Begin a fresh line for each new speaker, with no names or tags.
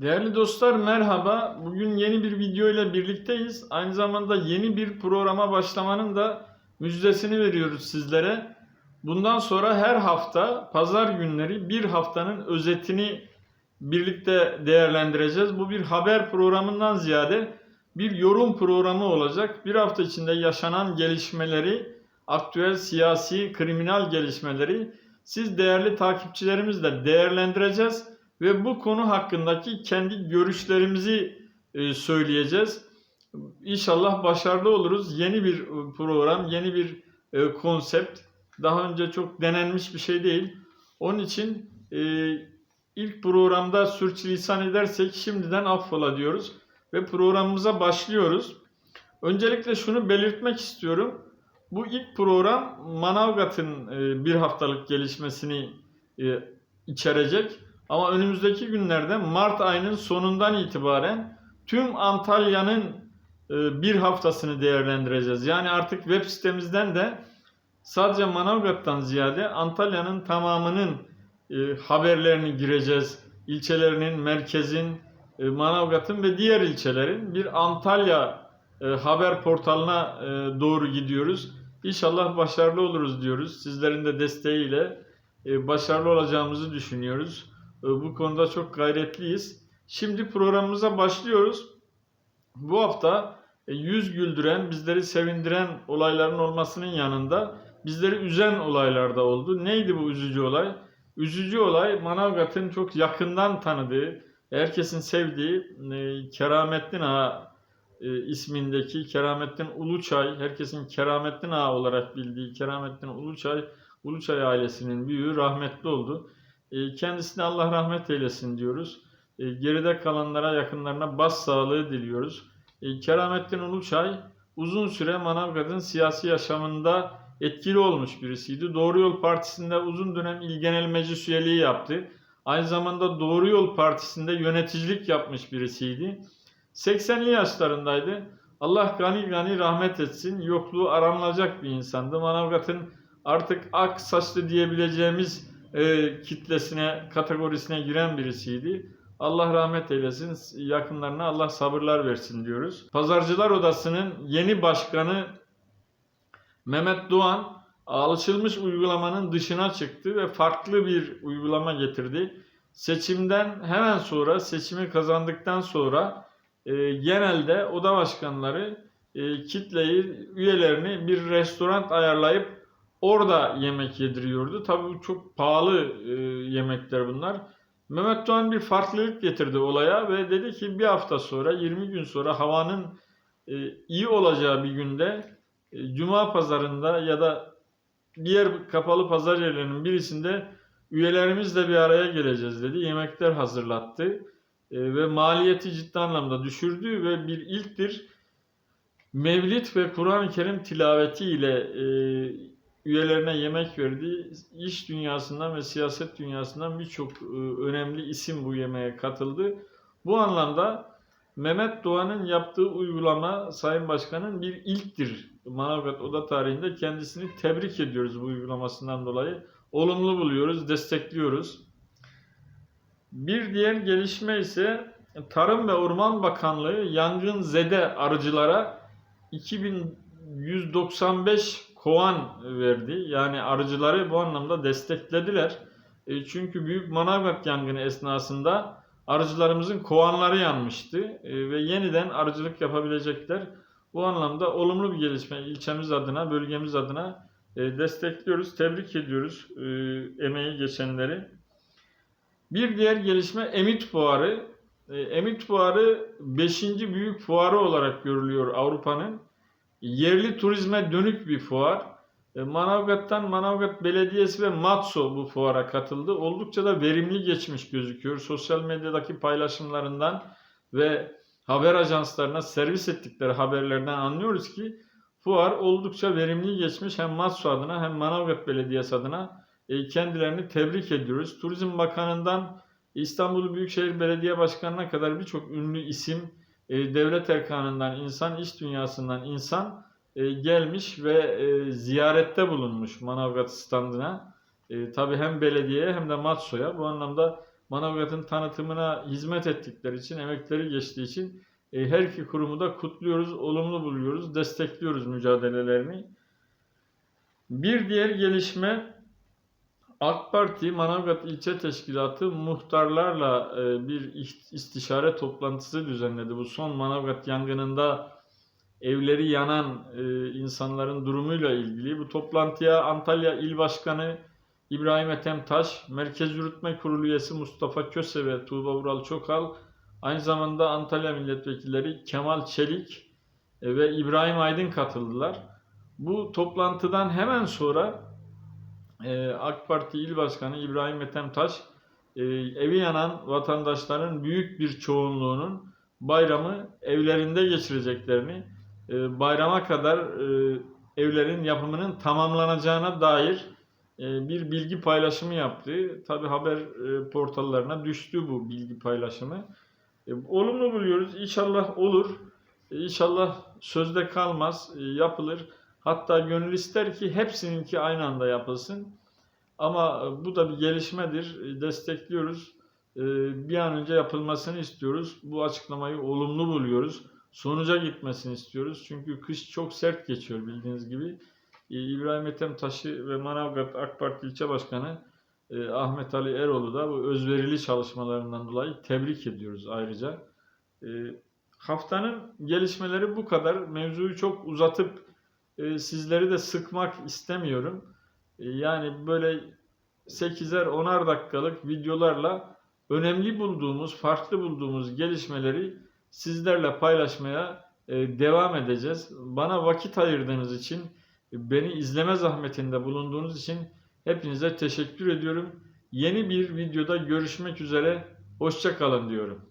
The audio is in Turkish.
Değerli dostlar merhaba. Bugün yeni bir video ile birlikteyiz. Aynı zamanda yeni bir programa başlamanın da müjdesini veriyoruz sizlere. Bundan sonra her hafta pazar günleri bir haftanın özetini birlikte değerlendireceğiz. Bu bir haber programından ziyade bir yorum programı olacak. Bir hafta içinde yaşanan gelişmeleri, aktüel siyasi, kriminal gelişmeleri siz değerli takipçilerimizle değerlendireceğiz ve bu konu hakkındaki kendi görüşlerimizi e, söyleyeceğiz. İnşallah başarılı oluruz. Yeni bir e, program, yeni bir e, konsept. Daha önce çok denenmiş bir şey değil. Onun için ilk programda sürçülisan edersek şimdiden affola diyoruz ve programımıza başlıyoruz. Öncelikle şunu belirtmek istiyorum. Bu ilk program Manavgat'ın bir haftalık gelişmesini içerecek. Ama önümüzdeki günlerde Mart ayının sonundan itibaren tüm Antalya'nın e, bir haftasını değerlendireceğiz. Yani artık web sitemizden de sadece Manavgat'tan ziyade Antalya'nın tamamının e, haberlerini gireceğiz. İlçelerinin, merkezin, e, Manavgat'ın ve diğer ilçelerin bir Antalya haber portalına doğru gidiyoruz. İnşallah başarılı oluruz diyoruz. Sizlerin de desteğiyle başarılı olacağımızı düşünüyoruz. E, Bu konuda çok gayretliyiz. Şimdi programımıza başlıyoruz. Bu hafta e, yüz güldüren, bizleri sevindiren olayların olmasının yanında bizleri üzen olaylar da oldu. Neydi bu üzücü olay? Üzücü olay Manavgat'ın çok yakından tanıdığı, herkesin sevdiği e, Keramettin Ağa e, ismindeki Keramettin Uluçay, herkesin Keramettin Ağa olarak bildiği Keramettin Uluçay, Uluçay ailesinin büyüğü rahmetli oldu. E, Kendisine Allah rahmet eylesin diyoruz. E, Geride kalanlara, yakınlarına bas sağlığı diliyoruz. E, Keramettin Uluçay uzun süre Manavgat'ın siyasi yaşamında etkili olmuş birisiydi. Doğru Yol Partisi'nde uzun dönem İl Genel Meclis üyeliği yaptı. Aynı zamanda Doğru Yol Partisi'nde yöneticilik yapmış birisiydi. 80'li yaşlarındaydı. Allah gani gani rahmet etsin. Yokluğu aranılacak bir insandı. Manavgat'ın artık ak saçlı diyebileceğimiz e, kitlesine, kategorisine giren birisiydi. Allah rahmet eylesin. Yakınlarına Allah sabırlar versin diyoruz. Pazarcılar Odası'nın yeni başkanı Mehmet Doğan alışılmış uygulamanın dışına çıktı ve farklı bir uygulama getirdi. Seçimden hemen sonra, seçimi kazandıktan sonra e, genelde oda başkanları e, kitleyi, üyelerini bir restoran ayarlayıp orada yemek yediriyordu. Tabii çok pahalı e, yemekler bunlar. Mehmet Doğan bir farklılık getirdi olaya ve dedi ki bir hafta sonra 20 gün sonra havanın e, iyi olacağı bir günde e, Cuma pazarında ya da diğer kapalı pazar yerlerinin birisinde üyelerimizle bir araya geleceğiz dedi. Yemekler hazırlattı e, ve maliyeti ciddi anlamda düşürdü ve bir ilktir. Mevlid ve Kur'an-ı Kerim tilaveti ile e, üyelerine yemek verdi. İş dünyasından ve siyaset dünyasından birçok e, önemli isim bu yemeğe katıldı. Bu anlamda Mehmet Doğan'ın yaptığı uygulama Sayın Başkan'ın bir ilktir. Manavgat Oda tarihinde kendisini tebrik ediyoruz bu uygulamasından dolayı. Olumlu buluyoruz, destekliyoruz. Bir diğer gelişme ise Tarım ve Orman Bakanlığı yangın zede arıcılara 2195 kovan verdi. Yani arıcıları bu anlamda desteklediler. E, çünkü Büyük Manavgat yangını esnasında arıcılarımızın kovanları yanmıştı e, ve yeniden arıcılık yapabilecekler. Bu anlamda olumlu bir gelişme ilçemiz adına, bölgemiz adına e, destekliyoruz, tebrik ediyoruz e, emeği geçenleri. Bir diğer gelişme Emit Fuarı. E, Emit Fuarı 5. büyük fuarı olarak görülüyor Avrupa'nın. Yerli turizme dönük bir fuar. E, Manavgat'tan Manavgat Belediyesi ve Matso bu fuara katıldı. Oldukça da verimli geçmiş gözüküyor. Sosyal medyadaki paylaşımlarından ve haber ajanslarına servis ettikleri haberlerden anlıyoruz ki fuar oldukça verimli geçmiş. Hem Matso adına hem Manavgat Belediyesi adına e, kendilerini tebrik ediyoruz. Turizm Bakanı'ndan İstanbul Büyükşehir Belediye Başkanı'na kadar birçok ünlü isim, e, devlet erkanından insan, iş dünyasından insan e, gelmiş ve e, ziyarette bulunmuş Manavgat standına. E, tabii hem belediyeye hem de Matso'ya bu anlamda Manavgat'ın tanıtımına hizmet ettikleri için, emekleri geçtiği için e, her iki kurumu da kutluyoruz, olumlu buluyoruz, destekliyoruz mücadelelerini. Bir diğer gelişme AK Parti Manavgat İlçe Teşkilatı muhtarlarla e, bir istişare toplantısı düzenledi. Bu son Manavgat yangınında evleri yanan e, insanların durumuyla ilgili. Bu toplantıya Antalya İl Başkanı İbrahim Ethem Taş, Merkez Yürütme Kurulu üyesi Mustafa Köse ve Tuğba Vural Çokal, aynı zamanda Antalya milletvekilleri Kemal Çelik e, ve İbrahim Aydın katıldılar. Bu toplantıdan hemen sonra e, AK Parti İl Başkanı İbrahim Ethem Taş, e, evi yanan vatandaşların büyük bir çoğunluğunun bayramı evlerinde geçireceklerini, e, bayrama kadar e, evlerin yapımının tamamlanacağına dair e, bir bilgi paylaşımı yaptı. Tabi haber e, portallarına düştü bu bilgi paylaşımı. E, olumlu buluyoruz. İnşallah olur. E, İnşallah sözde kalmaz, e, yapılır. Hatta gönül ister ki hepsininki aynı anda yapılsın. Ama e, bu da bir gelişmedir. E, Destekliyoruz. E, Bir an önce yapılmasını istiyoruz. Bu açıklamayı olumlu buluyoruz. Sonuca gitmesini istiyoruz. Çünkü kış çok sert geçiyor bildiğiniz gibi. İbrahim Ethem Taşı ve Manavgat AK Parti İlçe Başkanı Ahmet Ali Eroğlu da bu özverili çalışmalarından dolayı tebrik ediyoruz ayrıca. Haftanın gelişmeleri bu kadar. Mevzuyu çok uzatıp e, sizleri de sıkmak istemiyorum. E, Yani böyle 8'er 10'ar dakikalık videolarla önemli bulduğumuz, farklı bulduğumuz gelişmeleri sizlerle paylaşmaya e, devam edeceğiz. Bana vakit ayırdığınız için, beni izleme zahmetinde bulunduğunuz için hepinize teşekkür ediyorum. Yeni bir videoda görüşmek üzere. Hoşça kalın diyorum.